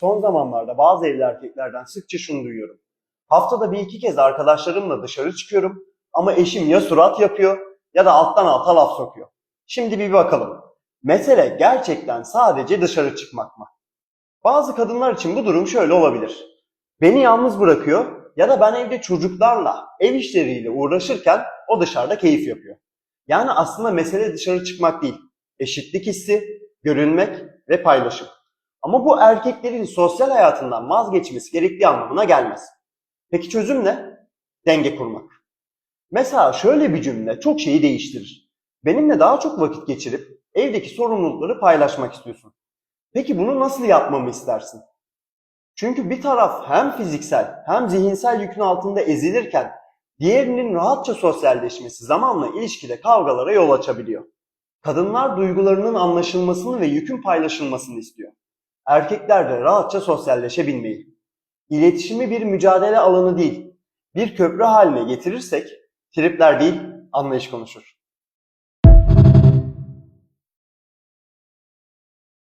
Son zamanlarda bazı evli erkeklerden sıkça şunu duyuyorum. Haftada bir iki kez arkadaşlarımla dışarı çıkıyorum ama eşim ya surat yapıyor ya da alttan alta laf sokuyor. Şimdi bir bakalım. Mesele gerçekten sadece dışarı çıkmak mı? Bazı kadınlar için bu durum şöyle olabilir. Beni yalnız bırakıyor ya da ben evde çocuklarla, ev işleriyle uğraşırken o dışarıda keyif yapıyor. Yani aslında mesele dışarı çıkmak değil. Eşitlik hissi, görülmek ve paylaşım. Ama bu erkeklerin sosyal hayatından vazgeçmesi gerektiği anlamına gelmez. Peki çözüm ne? Denge kurmak. Mesela şöyle bir cümle çok şeyi değiştirir. Benimle daha çok vakit geçirip evdeki sorumlulukları paylaşmak istiyorsun. Peki bunu nasıl yapmamı istersin? Çünkü bir taraf hem fiziksel hem zihinsel yükün altında ezilirken diğerinin rahatça sosyalleşmesi zamanla ilişkide kavgalara yol açabiliyor. Kadınlar duygularının anlaşılmasını ve yükün paylaşılmasını istiyor. Erkekler de rahatça sosyalleşebilmeyi. İletişimi bir mücadele alanı değil, bir köprü haline getirirsek tripler değil anlayış konuşur.